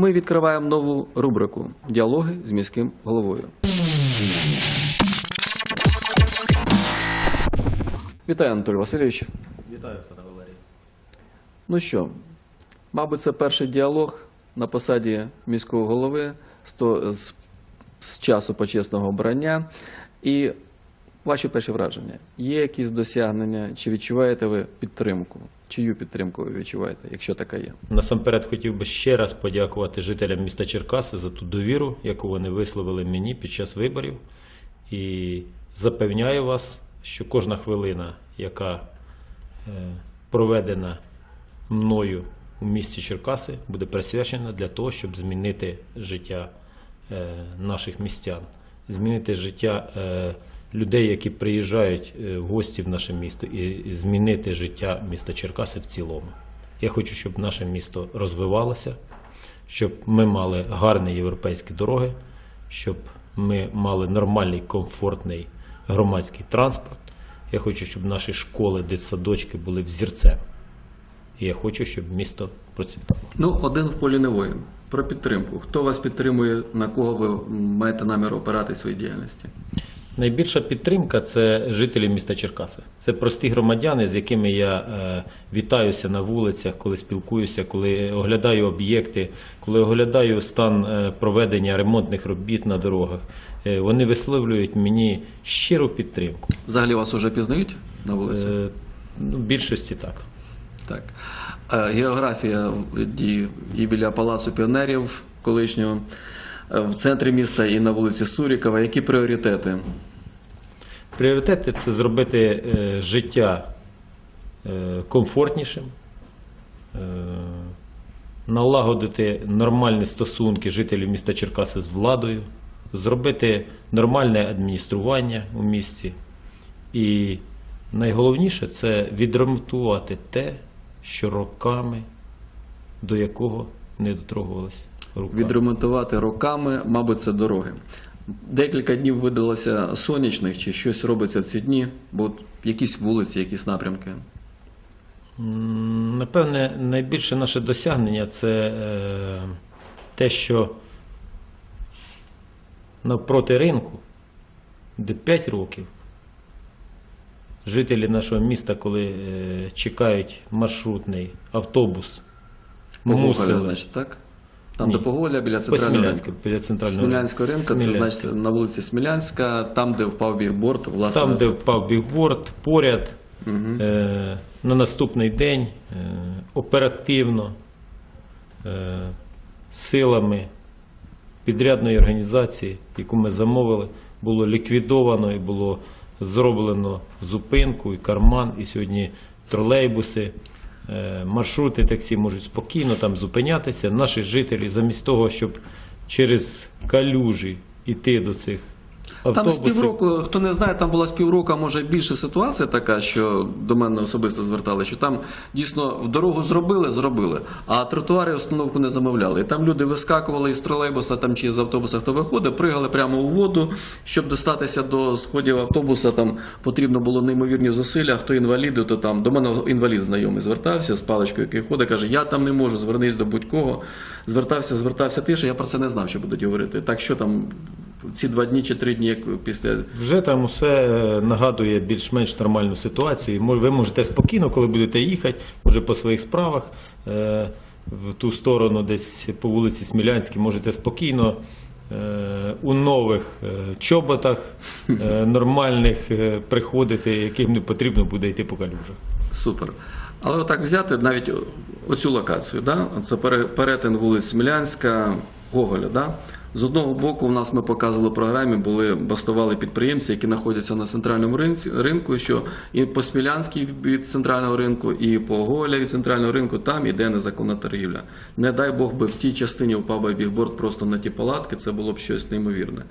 ми відкриваємо нову рубрику Діалоги з міським головою. Вітаю, Анатолій Васильович. Вітаю, пане Валерій. Ну що, мабуть, це перший діалог на посаді міського голови з, з, часу почесного обрання. І ваші перші враження. Є якісь досягнення? Чи відчуваєте ви підтримку? Чию підтримку ви відчуваєте, якщо така є? Насамперед хотів би ще раз подякувати жителям міста Черкаси за ту довіру, яку вони висловили мені під час виборів. І запевняю вас, що кожна хвилина, яка е, проведена мною у місті Черкаси, буде присвячена для того, щоб змінити життя е, наших містян, змінити життя е, людей, які приїжджають е, в гості в наше місто, і змінити життя міста Черкаси в цілому. Я хочу, щоб наше місто розвивалося, щоб ми мали гарні європейські дороги, щоб ми мали нормальний, комфортний громадський транспорт. Я хочу, щоб наші школи, дитсадочки були взірцем. І я хочу, щоб місто процвітало. Ну, один в полі не воїн. Про підтримку. Хто вас підтримує, на кого ви маєте намір опирати в своїй діяльності? Найбільша підтримка це жителі міста Черкаси. Це прості громадяни, з якими я е, вітаюся на вулицях, коли спілкуюся, коли оглядаю об'єкти, коли оглядаю стан е, проведення ремонтних робіт на дорогах. Е, вони висловлюють мені щиру підтримку. Взагалі вас уже пізнають на вулиці? Ну, більшості так. Так. Географія і біля Палацу піонерів колишнього, в центрі міста і на вулиці Сурікова. Які пріоритети? Пріоритети це зробити е, життя е, комфортнішим, е, налагодити нормальні стосунки жителів міста Черкаси з владою, зробити нормальне адміністрування у місті. І найголовніше це відремонтувати те, що роками до якого не дотрогувалися рука. Відремонтувати роками, мабуть, це дороги. Декілька днів видалося сонячних, чи щось робиться в ці дні, бо якісь вулиці, якісь напрямки. Напевне, найбільше наше досягнення це е, те, що навпроти ринку, де 5 років, жителі нашого міста, коли е, чекають маршрутний автобус, Поголя, мусили- значить, так? Там Ні. до Поголя, біля центрального ринку. біля центрального Смілянського ринку, це значить на вулиці Смілянська, там, де впав бігборд, власне. Там, де впав бігборд, поряд, е, на наступний день е, оперативно е, силами підрядної організації, яку ми замовили, було ліквідовано і було зроблено зупинку і карман, і сьогодні тролейбуси. Е, Маршрути таксі можуть спокійно там зупинятися. Наші жителі, замість того, щоб через калюжі йти до цих Там з півроку, хто не знає, там була з півроку, може більше ситуація така, що до мене особисто звертали, що там дійсно в дорогу зробили, зробили, а тротуари установку не замовляли. І там люди вискакували із тролейбуса там чи з автобуса, хто виходить, пригали прямо у воду. Щоб достатися до сходів автобуса, там потрібно було неймовірні зусилля. Хто інваліди, то там до мене інвалід знайомий звертався з паличкою, який ходить, каже: Я там не можу, звернись до будь-кого. Звертався, звертався тише. Я про це не знав, що будуть говорити. Так що там ці два дні чи три дні, як після Вже там усе е, нагадує більш-менш нормальну ситуацію. Ви можете спокійно, коли будете їхати, може по своїх справах е, в ту сторону, десь по вулиці Смілянській, можете спокійно е, у нових чоботах нормальних приходити, яким не потрібно буде йти по калюжах. Супер. Але отак взяти навіть оцю локацію, да? це перетин вулиць Смілянська, Гоголя. Да? З одного боку, у нас ми показували в програмі, були бастували підприємці, які знаходяться на центральному ринку, що і по Смілянській від центрального ринку, і по Гоголя від центрального ринку там іде незаконна торгівля. Не дай Бог би в тій частині впав би бігборд просто на ті палатки, це було б щось неймовірне.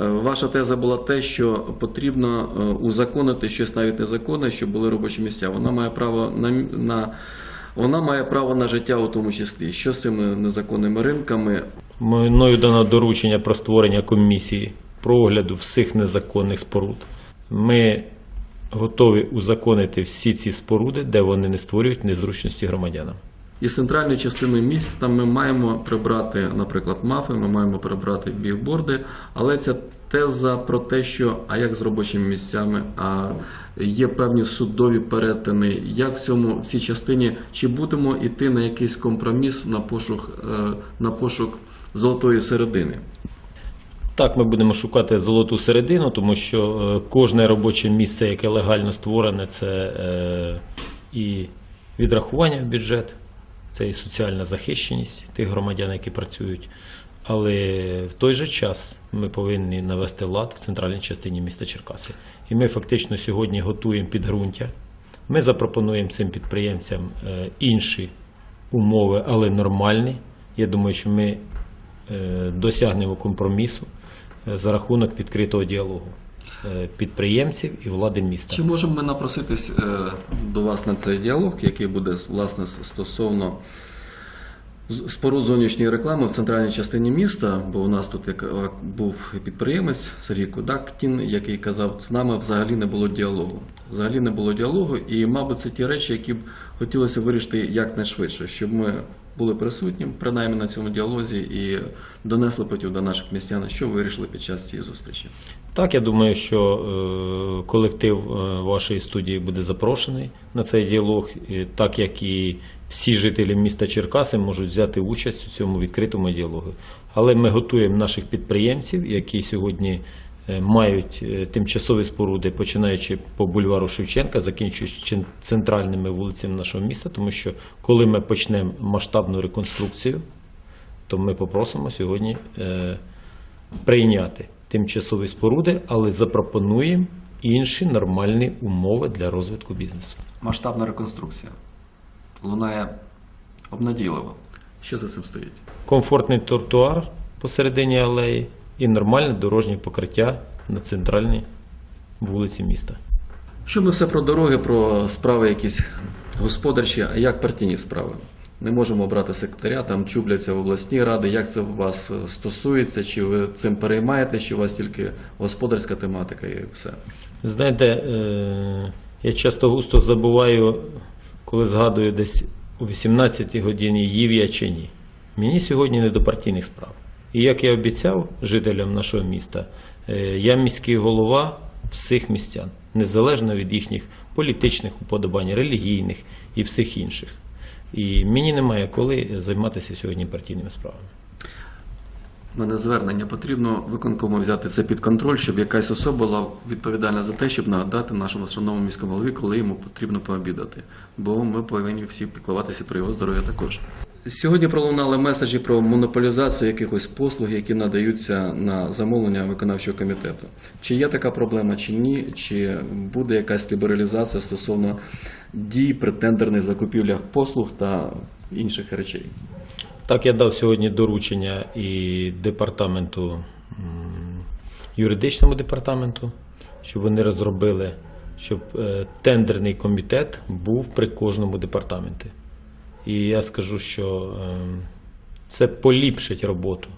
Е, Ваша теза була те, що потрібно е, узаконити щось навіть незаконне, щоб були робочі місця. Вона має право на, на вона має право на життя у тому числі. Що з цими незаконними ринками? Мною дано доручення про створення комісії про огляду всіх незаконних споруд. Ми готові узаконити всі ці споруди, де вони не створюють незручності громадянам. із центральної частини міста ми маємо прибрати, наприклад, мафи, ми маємо прибрати бігборди, але ця теза про те, що а як з робочими місцями, а є певні судові перетини, як в цьому в частині, чи будемо йти на якийсь компроміс на пошук, е, на пошук золотої середини? Так, ми будемо шукати золоту середину, тому що е, кожне робоче місце, яке легально створене, це е, і відрахування в бюджет, це і соціальна захищеність тих громадян, які працюють. Але в той же час ми повинні навести лад в центральній частині міста Черкаси. І ми фактично сьогодні готуємо підґрунтя. Ми запропонуємо цим підприємцям е, інші умови, але нормальні. Я думаю, що ми е, досягнемо компромісу е, за рахунок відкритого діалогу підприємців і влади міста. Чи можемо ми напроситись до вас на цей діалог, який буде власне стосовно споруд зовнішньої реклами в центральній частині міста? Бо у нас тут був підприємець Сергій Кудактін, який казав, з нами взагалі не було діалогу. Взагалі не було діалогу, і, мабуть, це ті речі, які б хотілося вирішити якнайшвидше, щоб ми були присутні, принаймні на цьому діалозі, і донесли потім до наших містян, що вирішили під час цієї зустрічі. Так, я думаю, що е, колектив е, вашої студії буде запрошений на цей діалог, так як і всі жителі міста Черкаси можуть взяти участь у цьому відкритому діалогу. Але ми готуємо наших підприємців, які сьогодні е, мають е, тимчасові споруди, починаючи по бульвару Шевченка, закінчуючи центральними вулицями нашого міста, тому що коли ми почнемо масштабну реконструкцію, то ми попросимо сьогодні е, прийняти тимчасові споруди, але запропонуємо інші нормальні умови для розвитку бізнесу. Масштабна реконструкція лунає обнадійливо. Що за цим стоїть? Комфортний тротуар посередині алеї і нормальне дорожнє покриття на центральній вулиці міста. Що ми все про дороги, про справи якісь господарчі, а як партійні справи? Не можемо обрати секретаря, там чубляться в обласні ради. Як це у вас е, стосується? Чи ви цим переймаєте, чи у вас тільки господарська тематика і все? Знаєте, е, я часто густо забуваю, коли згадую десь о 18-й годині, їв я чи ні. Мені сьогодні не до партійних справ. І як я обіцяв жителям нашого міста, е, я міський голова всіх містян, незалежно від їхніх політичних уподобань, релігійних і всіх інших. І мені немає коли займатися сьогодні партійними справами. Мене звернення потрібно виконкому взяти це під контроль, щоб якась особа була відповідальна за те, щоб нагадати нашому шановному міському голові, коли йому потрібно пообідати. Бо ми повинні всі піклуватися про його здоров'я також. Сьогодні пролунали меседжі про монополізацію якихось послуг, які надаються на замовлення виконавчого комітету. Чи є така проблема, чи ні, чи буде якась лібералізація стосовно дій при тендерних закупівлях послуг та інших речей? Так, я дав сьогодні доручення і департаменту, юридичному департаменту, щоб вони розробили, щоб е, тендерний комітет був при кожному департаменті. І я скажу, що е, це поліпшить роботу,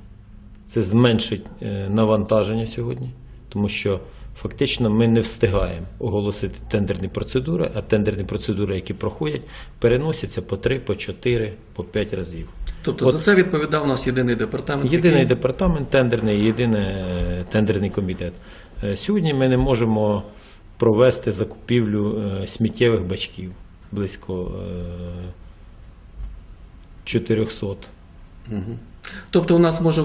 це зменшить е, навантаження сьогодні, тому що фактично ми не встигаємо оголосити тендерні процедури, а тендерні процедури, які проходять, переносяться по 3, по 4, по 5 разів. Тобто От- за це відповідав у нас єдиний департамент. Єдиний який- департамент тендерний, єдиний е, тендерний комітет. Е, Сьогодні ми не можемо провести закупівлю е, сміттєвих бачків близько е, 400. Мгм. Тобто у нас може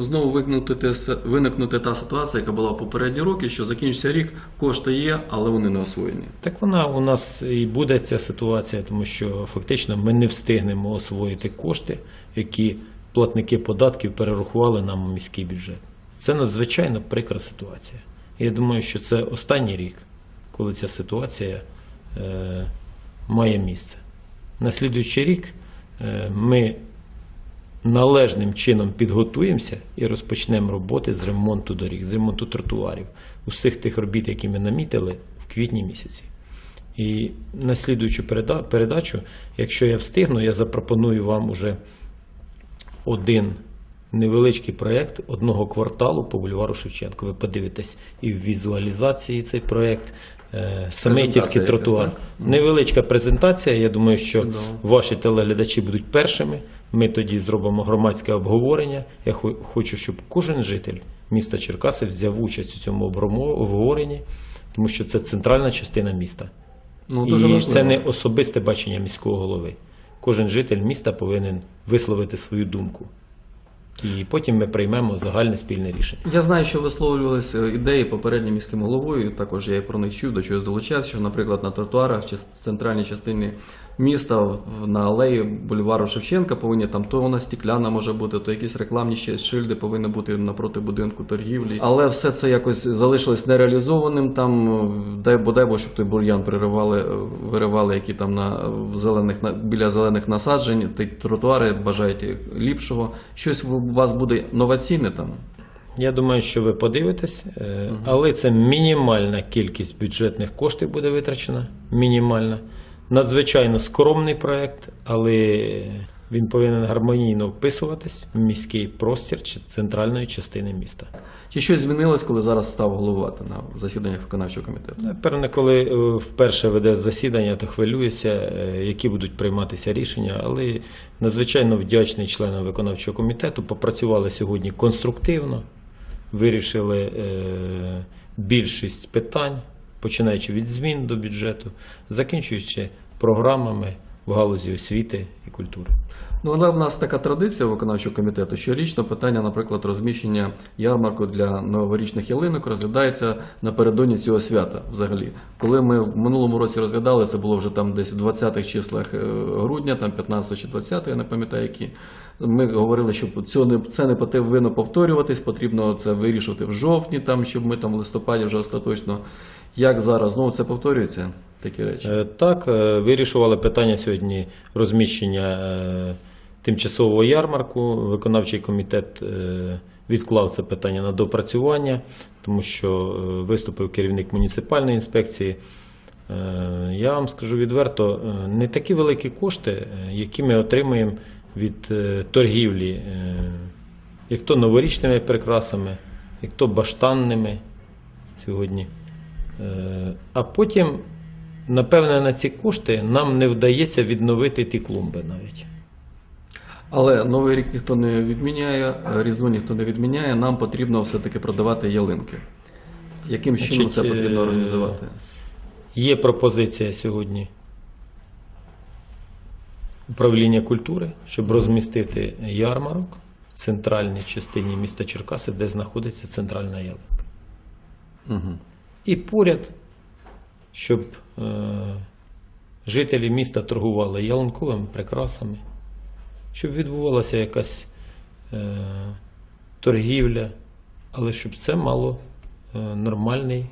знову виникнути, виникнути та ситуація, яка була попередні роки, що закінчиться рік, кошти є, але вони не освоєні. Так вона у нас і буде ця ситуація, тому що фактично ми не встигнемо освоїти кошти, які платники податків перерахували нам у міський бюджет. Це надзвичайно прикра ситуація. Я думаю, що це останній рік, коли ця ситуація е, має місце. На слідуючий рік е, ми належним чином підготуємося і розпочнемо роботи з ремонту доріг, з ремонту тротуарів, усіх тих робіт, які ми намітили в квітні місяці. І на слідуючу передачу, якщо я встигну, я запропоную вам уже один невеличкий проєкт одного кварталу по бульвару Шевченка. Ви подивитесь і в візуалізації цей проєкт. е, Саме тільки тротуар. Невеличка презентація. Я думаю, що ваші телеглядачі будуть першими. Ми тоді зробимо громадське обговорення. Я хочу, щоб кожен житель міста Черкаси взяв участь у цьому обговоренні, тому що це центральна частина міста. Ну, І важливо. це не особисте бачення міського голови. Кожен житель міста повинен висловити свою думку. І потім ми приймемо загальне спільне рішення. Я знаю, що висловлювалися ідеї попереднім міським головою. Також я і про них чув, до чогось долучався, що, наприклад, на тротуарах чи в центральній частині міста на алеї бульвару Шевченка повинні там то вона стікляна може бути, то якісь рекламні ще шильди повинні бути напроти будинку торгівлі. Але все це якось залишилось нереалізованим. Там дай бодай, бо щоб той бур'ян переривали, е, виривали, які там на в зелених на біля зелених насаджень. Ті тротуари бажають ліпшого. Щось у вас буде новаційне там. Я думаю, що ви подивитесь, е, але це мінімальна кількість бюджетних коштів буде витрачена. Мінімальна. Надзвичайно скромний проєкт, але він повинен гармонійно вписуватись в міський простір чи центральної частини міста. Чи щось змінилось, коли зараз став головувати на засіданнях виконавчого комітету? Певне, коли е, вперше веде засідання, то хвилююся, е, які будуть прийматися рішення, але надзвичайно вдячний членам виконавчого комітету. Попрацювали сьогодні конструктивно, вирішили е, більшість питань, починаючи від змін до бюджету, закінчуючи програмами в галузі освіти і культури. Ну, але в нас така традиція виконавчого комітету. Щорічно питання, наприклад, розміщення ярмарку для новорічних ялинок розглядається напередодні цього свята. Взагалі, коли ми в минулому році розглядали, це було вже там десь в 20-х числах е, грудня, там 15 чи 20, я не пам'ятаю які. Ми говорили, що цього не це не повинно повторюватись, потрібно це вирішувати в жовтні, там щоб ми там в листопаді вже остаточно. Як зараз знову це повторюється? Такі речі. Е, Так, е, вирішували питання сьогодні розміщення е, тимчасового ярмарку. Виконавчий комітет відклав це питання на допрацювання, тому що виступив керівник муніципальної інспекції. Я вам скажу відверто, не такі великі кошти, які ми отримуємо від торгівлі, як то новорічними прикрасами, як то баштанними сьогодні. А потім, напевне, на ці кошти нам не вдається відновити ті клумби навіть. Але новий рік ніхто не відміняє, різдво ніхто не відміняє. Нам потрібно все-таки продавати ялинки. Яким чином це потрібно е, організувати? Є пропозиція сьогодні управління культури, щоб розмістити ярмарок в центральній частині міста Черкаси, де знаходиться центральна ялинка. Угу. І поряд, щоб е, жителі міста торгували ялинковими прикрасами, щоб відбувалася якась е, торгівля, але щоб це мало е, нормальний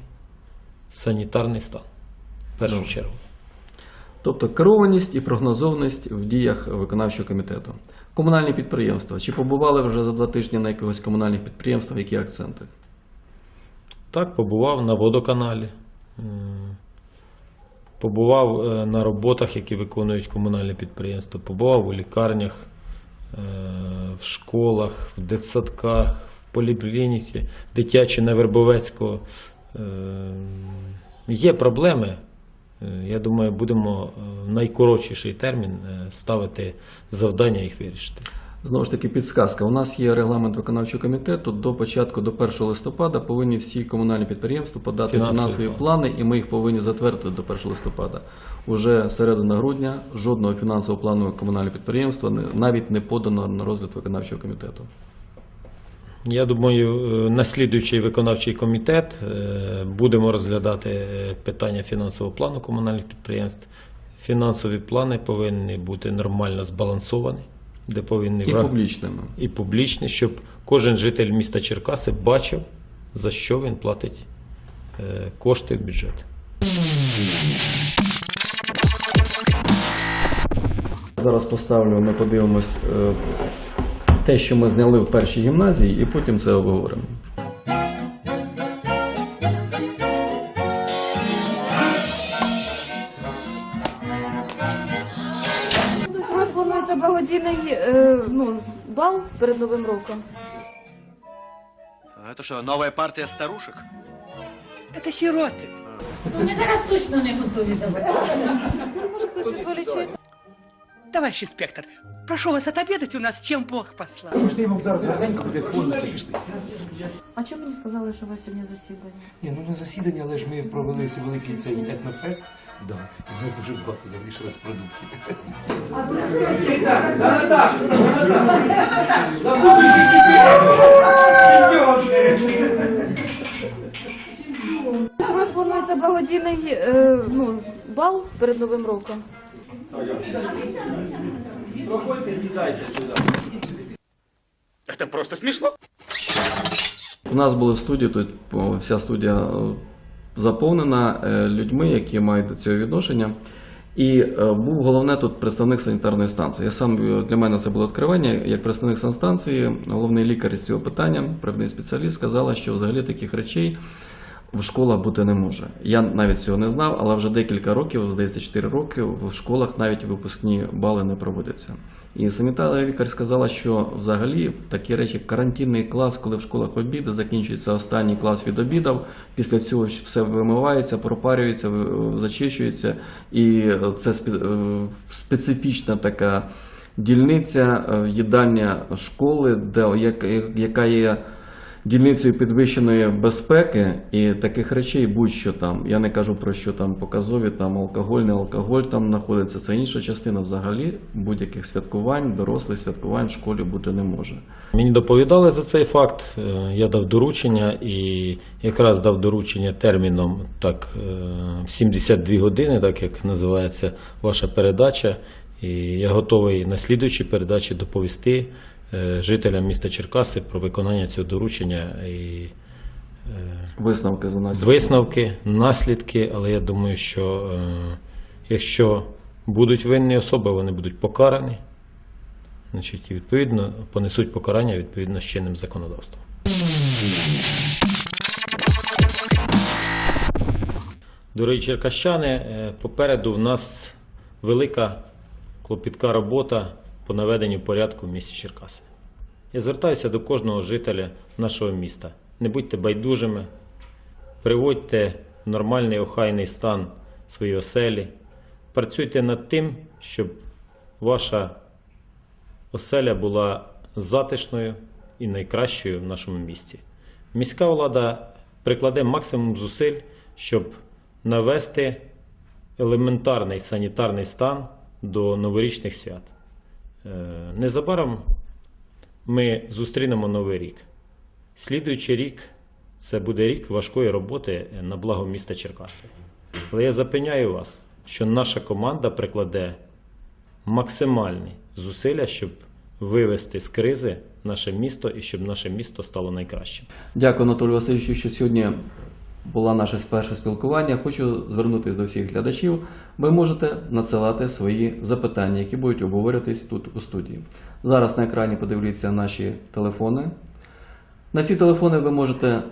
санітарний стан. В першу Добре. чергу. Тобто керованість і прогнозованість в діях виконавчого комітету. Комунальні підприємства. Чи побували вже за два тижні на якогось комунальних підприємствах? Які акценти? Так, побував на водоканалі, побував е, на роботах, які виконують комунальні підприємства, побував у лікарнях, е, в школах, в дитсадках, в поліклініці, дитячі на Вербовецького. Е, Є проблеми. Я думаю, будемо в найкоротший термін ставити завдання їх вирішити. Знову ж таки, підсказка. У нас є регламент виконавчого комітету. До початку, до 1 листопада, повинні всі комунальні підприємства подати Фінансові фінансові, плани. і ми їх повинні затвердити до 1 листопада. Уже середина грудня жодного фінансового плану комунального підприємства навіть не подано на розгляд виконавчого комітету. Я думаю, е, наслідуючий виконавчий комітет е, будемо розглядати е, питання фінансового плану комунальних підприємств. Фінансові плани повинні бути нормально збалансовані, де повинні І враг... публічними. і публічні, щоб кожен житель міста Черкаси бачив, за що він платить е, кошти в бюджет. Зараз поставлю, ми подивимось е, те, що ми зняли в першій гімназії, і потім це обговоримо. благодійний, е, ну, бал перед Новим роком. А Это что, новая партия старушек? Это сироты. Вони зараз точно не готові давати. Може хтось відволічеться? Товарищ инспектор, прошу вас отобедать у нас, чем Бог послал. А чому мені сказали, що у вас сьогодні засідання? Ні, ну на засідання, але ж ми провели цей великий цей етнофест. Да, і в нас дуже багато залишилось продуктів. У бал перед Новим роком. Это просто смешно. У нас були в студії, тут вся студія заповнена е, людьми, які мають до цього відношення. І е, був головне тут представник санітарної станції. Я сам е, для мене це було відкривання. Як представник санстанції, головний лікар з цього питання, правний спеціаліст, сказала, що взагалі таких речей в школах бути не може. Я навіть цього не знав, але вже декілька років, здається, 4 роки, в школах навіть випускні бали не проводяться. І санітарна лікар сказала, що взагалі такі речі, карантинний клас, коли в школах обіди, закінчується останній клас від обідів, після цього все вимивається, пропарюється, зачищується, і це е, специфічна така дільниця, е, їдальня школи, де як- яка є дільницею підвищеної безпеки і таких речей, будь-що там. Я не кажу про що там показові, там алкоголь, не алкоголь там знаходиться. Це інша частина. Взагалі будь-яких святкувань, дорослих святкувань в школі бути не може. Мені доповідали за цей факт. е, Я дав доручення і якраз дав доручення терміном так е, в 72 години, так як називається ваша передача. І я готовий на слідуючій передачі доповісти жителям міста Черкаси про виконання цього доручення і е, Висновки за нас. висновки, наслідки. Але я думаю, що е, якщо будуть винні особи, вони будуть покарані. Значить, і відповідно понесуть покарання відповідно з чинним законодавством. Дорогі черкащани, е, попереду в нас велика клопітка робота по наведенню порядку в місті Черкаси. Я звертаюся до кожного жителя нашого міста. Не будьте байдужими, приводьте в нормальний охайний стан свої оселі, працюйте над тим, щоб ваша оселя була затишною і найкращою в нашому місті. Міська влада прикладе максимум зусиль, щоб навести елементарний санітарний стан до новорічних свят. Е, Незабаром ми зустрінемо новий рік. Слідуючий рік це буде рік важкої роботи на благо міста Черкаси. Але я запевняю вас, що наша команда прикладе максимальні зусилля, щоб вивести з кризи наше місто і щоб наше місто стало найкращим. Дякую, Анатолію Васильовичу, що сьогодні була наше перше спілкування. Хочу звернутися до всіх глядачів. Ви можете надсилати свої запитання, які будуть обговорюватись тут у студії. Зараз на екрані подивіться наші телефони. На ці телефони ви можете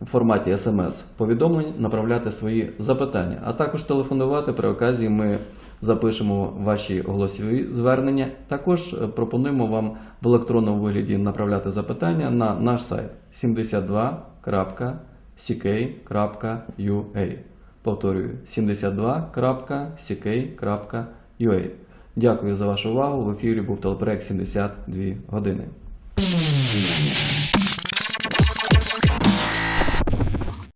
у форматі смс-повідомлень направляти свої запитання, а також телефонувати при оказії. Ми запишемо ваші голосові звернення. Також е, пропонуємо вам в електронному вигляді направляти запитання на наш сайт 72.ck.ua. Повторюю, 72.ck.ua. Дякую за вашу увагу. В ефірі був телепроект 72 години.